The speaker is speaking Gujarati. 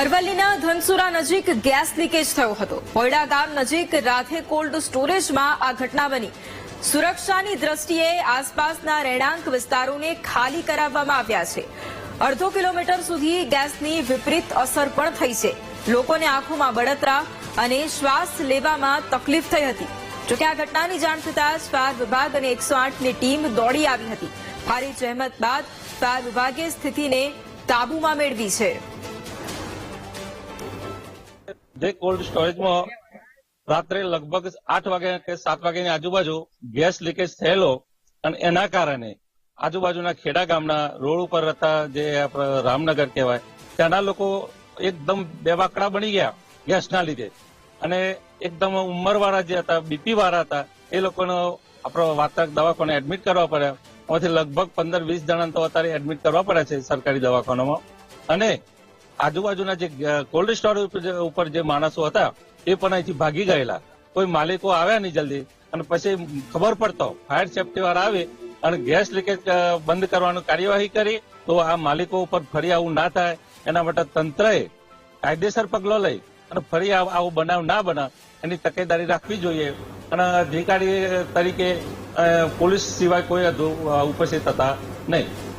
અરવલ્લીના ધનસુરા નજીક ગેસ લીકેજ થયો હતો. હોયડા ગામ નજીક રાધે કોલ્ડ સ્ટોરેજમાં આ ઘટના બની. સુરક્ષાની દ્રષ્ટિએ આસપાસના રહેણાંક વિસ્તારોને ખાલી કરાવવામાં આવ્યા છે. અડધો કિલોમીટર સુધી ગેસની વિપરીત અસર પણ થઈ છે. લોકોને આંખોમાં બળતરા અને શ્વાસ લેવામાં તકલીફ થઈ હતી. જોકે આ ઘટનાની જાણ થતાં જ વિભાગ અને એકસો આઠની ટીમ દોડી આવી હતી. ભારે જહેમત બાદ ફાયર વિભાગે સ્થિતિને કાબૂમાં મેળવી છે. જે કોલ્ડ સ્ટોરેજમાં રાત્રે લગભગ આઠ વાગે કે સાત વાગ્યાની આજુબાજુ ગેસ લીકેજ થયેલો અને એના કારણે આજુબાજુના ખેડા ગામના રોડ ઉપર હતા જે આપણે રામનગર કહેવાય, ત્યાંના લોકો એકદમ બેવાકડા બની ગયા ગેસના લીધે. અને એકદમ ઉંમરવાળા જે હતા બીપી વાળા હતા, એ લોકોનો આપણો વાર્તા દવાખાને એડમિટ કરવા પડ્યા. એમાંથી લગભગ પંદર વીસ જણા તો અત્યારે એડમિટ કરવા પડ્યા છે સરકારી દવાખાનામાં. અને આજુબાજુના જે કોલ્ડ સ્ટોર ઉપર જે- માણસો હતા, એ પણ અહીંથી ભાગી ગયેલા. કોઈ માલિકો આવ્યા નહીં જલ્દી. અને પછી ખબર પડતો ફાયર સેફટી વાળા આવે અને ગેસ લીકેજ બંધ કરવાનું કાર્યવાહી કરી, તો આ માલિકો ઉપર ફરી આવું ના થાય. એના માટે તંત્રએ કાયદેસર પગલો લઈ અને ફરી આવો બનાવ ના બને. એની તકેદારી રાખવી જોઈએ. અને અધિકારી તરીકે પોલીસ સિવાય કોઈ ઉપસ્થિત હતા નહીં.